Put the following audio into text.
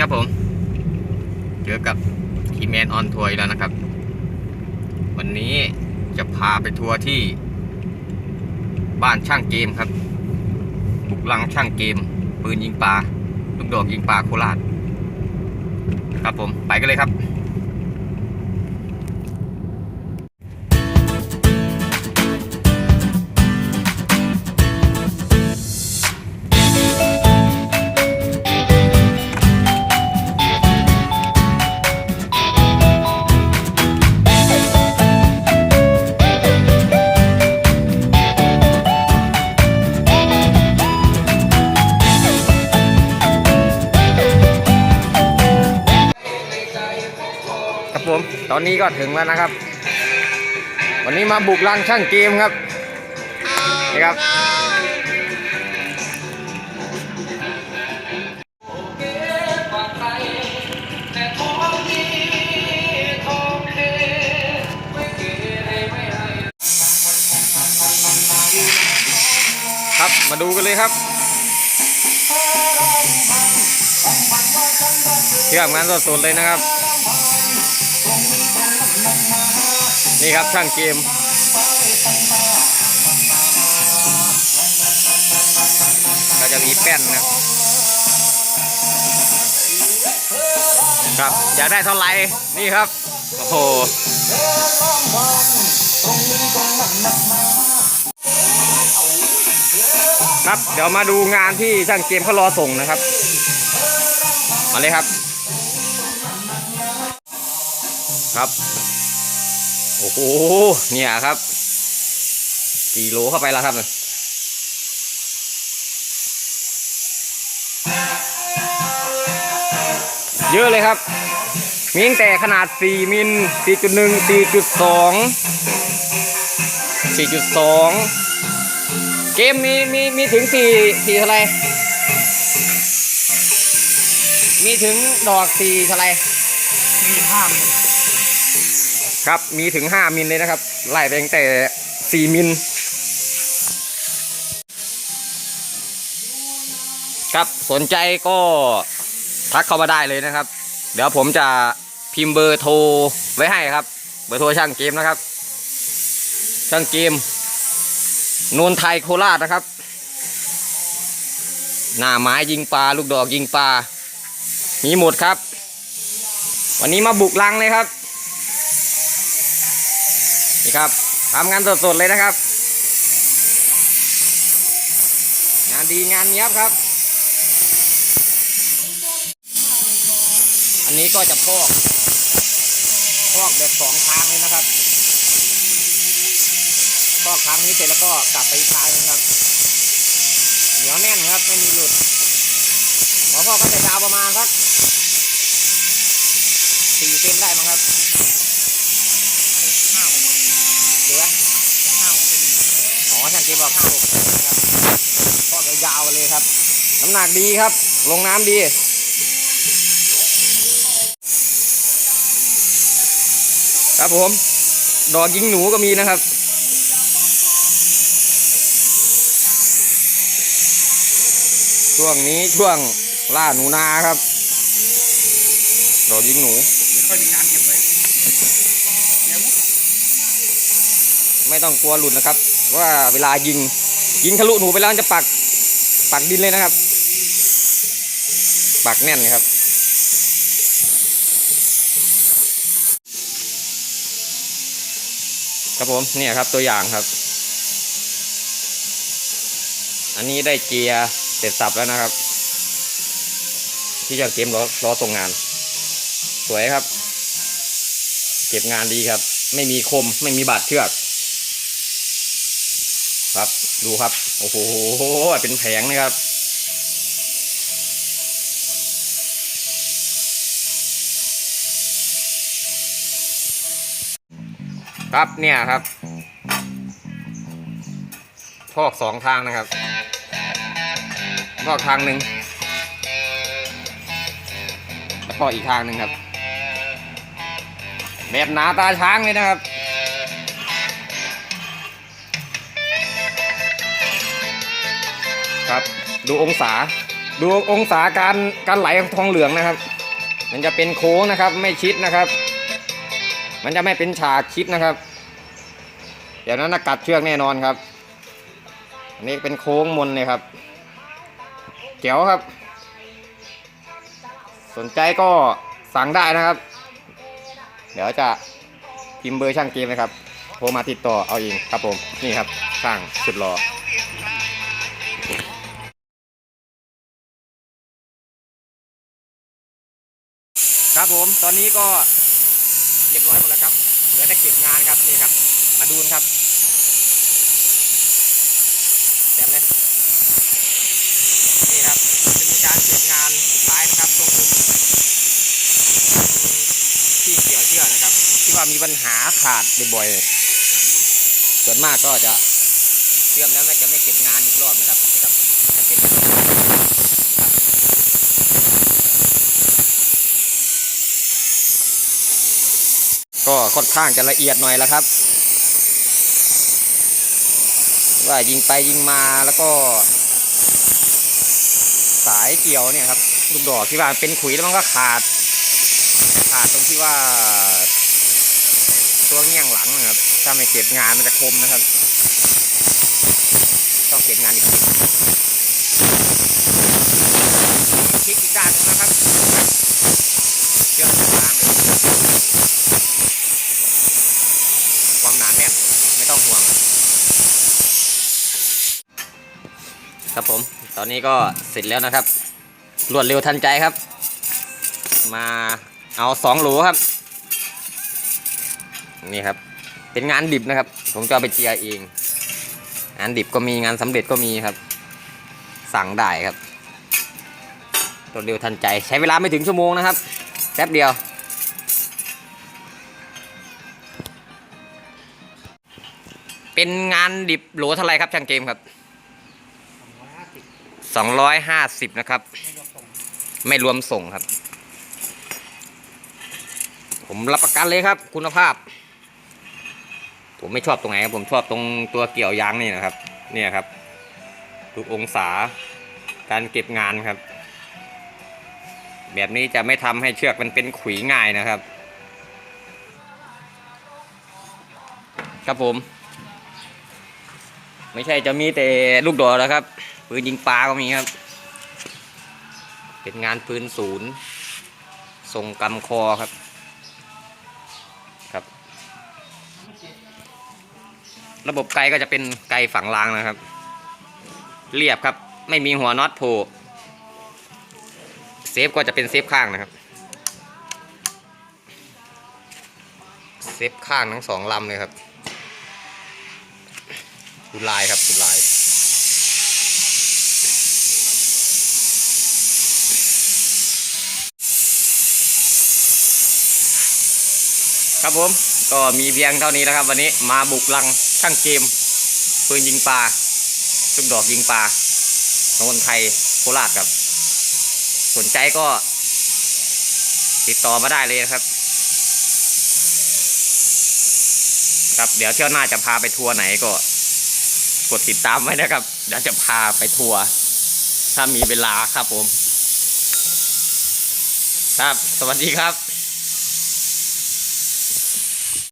ครับสวัสดีครับผม เจอกับคีแมนออนทัวร์อีกแล้วนะครับ วันนี้จะพาไปทัวร์ที่ บ้านช่างเกมครับ บุกลังช่างเกม ปืนยิงปลาลูกดอกยิงปลาโคราชครับผมไปกันเลยครับ อนนี้ก็ถึงแล้วนะครับ วันนี้มาบุกลังช่างเกมครับนี่ครับครับมาดูกันเลยครับเที่ยงงานสดๆเลยนะครับ นี่ครับช่างเกม ก็จะมีแป้นนะครับครับอยากได้เท่าไหร่นี่ครับ โอ้โหครับเดี๋ยวมาดูงานที่ช่างเกมเขารอส่งนะครับ มาเลยครับ ครับ โอ้โห เนี่ยครับ กี่โลเข้าไปแล้วครับเนี่ยเยอะเลยครับ มีตั้งแต่ขนาด 4 มิล 4.1 4.2 4.2 เกมมีมีมีถึง 4 4เท่าไร มีถึงดอก4เท่าไรมีห้าม ครับมีถึง 5 มิลเลยนะครับ ไล่ไปตั้งแต่ 4 มิลครับสนใจก็ทักเข้ามาได้เลยนะครับ เดี๋ยวผมจะพิมพ์เบอร์โทรไว้ให้ครับ เบอร์โทรช่างเกมนะครับ ช่างเกมนนไทยโคราชนะครับ หน้าไม้ยิงปลาลูกดอกยิงปลามีหมดครับ วันนี้มาบุกลังเลยครับ นี่ครับทำงานสดๆเลยนะครับ งานดีงานเนี้ยบครับ อันนี้ก็จะพอกพอกแบบสองทางเลยนะครับพอกทางนี้เสร็จแล้วก็กลับไปอีกทางนึงครับ เหนียวแน่นครับไม่มีหลุดหมอพ่อกก็จะยาวประมาณสักสี่เซนได้มั้งครับ อ๋อช่างเกมบอกห้าหกนะครับทอดยาวๆเลยครับ น้ำหนักดีครับ ลงน้ำดีครับผม ดอกยิงหนูก็มีนะครับ ช่วงนี้ช่วงล่าหนูนาครับ ดอกยิงหนู ไม่ค่อยมีงานเก็บเดี๋ยไม่ต้องกลัวหลุดนะครับ ว่าเวลายิงยิงทะลุหนูไปแล้วจะปักปักดินเลยนะครับ ปักแน่นเลยครับครับผมเนี่ยครับตัวอย่างครับ อันนี้ได้เกียร์เสร็จสับแล้วนะครับ ที่จะเกมรอรอส่งงาน สวยครับ เก็บงานดีครับ ไม่มีคมไม่มีบาดเชือก ครับดูครับ โอ้โหเป็นแผงนะครับ ครับเนี่ยครับพอกสองทางนะครับพอกทางหนึ่งแล้วก็อีกทางหนึ่งครับ แบบหนาตาช้างเลยนะครับ ดูองศา ดูองศาการการไหลของทองเหลืองนะครับ มันจะเป็นโค้งนะครับ ไม่ชิดนะครับ มันจะไม่เป็นฉากชิดนะครับเดี๋ยวนั้นกัดเชือกแน่นอนครับ อันนี้เป็นโค้งมนเลยครับเจ๋วครับ สนใจก็สั่งได้นะครับ เดี๋ยวจะพิมพ์เบอร์ช่างเกมนะครับโทรมาติดต่อเอาเองครับผมนี่ครับช่างสุดหล่อ ครับผมตอนนี้ก็เรียบร้อยหมดแล้วครับ เหลือแต่เก็บงานครับนี่ครับ มาดูนครับแจ่มเลยนี่ครับจะมีการเก็บงานสุดท้ายนะครับตรงมุมที่เกี่ยวเชือกนะครับ ที่ว่ามีปัญหาขาดบ่อยๆส่วนมากก็จะเชื่อมแล้วไม่จะไม่เก็บงานอีกรอบนะครับนะครับจะเป็นครับก็ ค่อนข้างจะละเอียดหน่อยแล้วครับ ว่ายิงไปยิงมาแล้วก็ สายเกี่ยวเนี่ยครับลูกดอกที่ว่าเป็นขุยแล้วมันก็ขาด ขาดตรงที่ว่า ตัวเงี้ยงหลังนะครับถ้าไม่เก็บงานมันจะคมนะครับ ต้องเก็บงานอีกทีคลิกอีกด้านนึงนะครับเชือกลางเลย ความหนาแน่นไม่ต้องห่วงครับ ครับผมตอนนี้ก็เสร็จแล้วนะครับ รวดเร็วทันใจครับ มาเอาสองโหลครับนี่ครับ เป็นงานดิบนะครับ ผมจะไปเจียเอง งานดิบก็มีงานสำเร็จก็มีครับ สั่งได้ครับรวดเร็วทันใจใช้เวลาไม่ถึงชั่วโมงนะครับแป๊บเดียว เป็นงานดิบโหลเท่าไรครับช่างเกมครับสองร้อยห้าสิบ250นะครับไม่รวมส่งไม่รวมส่งครับ ผมรับประกันเลยครับ คุณภาพ ผมไม่ชอบตรงไหนครับผมชอบตรงตัวเกี่ยวยางนี่นะครับ เนี่ยครับ ทุกองศาการเก็บงานครับ แบบนี้จะไม่ทำให้เชือกมันเป็นขุยง่ายนะครับ ครับผม ไม่ใช่จะมีแต่ลูกดอกแล้วครับปืนยิงปลาก็มีครับ เป็นงานปืนศูนย์ทรงกำคอครับครับ ระบบไกก็จะเป็นไกฝังรางนะครับ เรียบครับไม่มีหัวน็อตโผล่เซฟก็จะเป็นเซฟข้างนะครับเซฟข้างทั้งสองลำเลยครับ ดูลายครับดูลายครับผมก็มีเพียงเท่านี้แล้วครับ วันนี้มาบุกลังช่างเกมปืนยิงปลาลูกดอกยิงปลาโนนไทยโคราชครับ สนใจก็ ติดต่อมาได้เลยนะครับ ครับเดี๋ยวเที่ยวหน้าจะพาไปทัวร์ไหนก็ กดติดตามไว้นะครับ เดี๋ยวจะพาไปทัวร์ถ้ามีเวลาครับผม ครับ สวัสดีครับ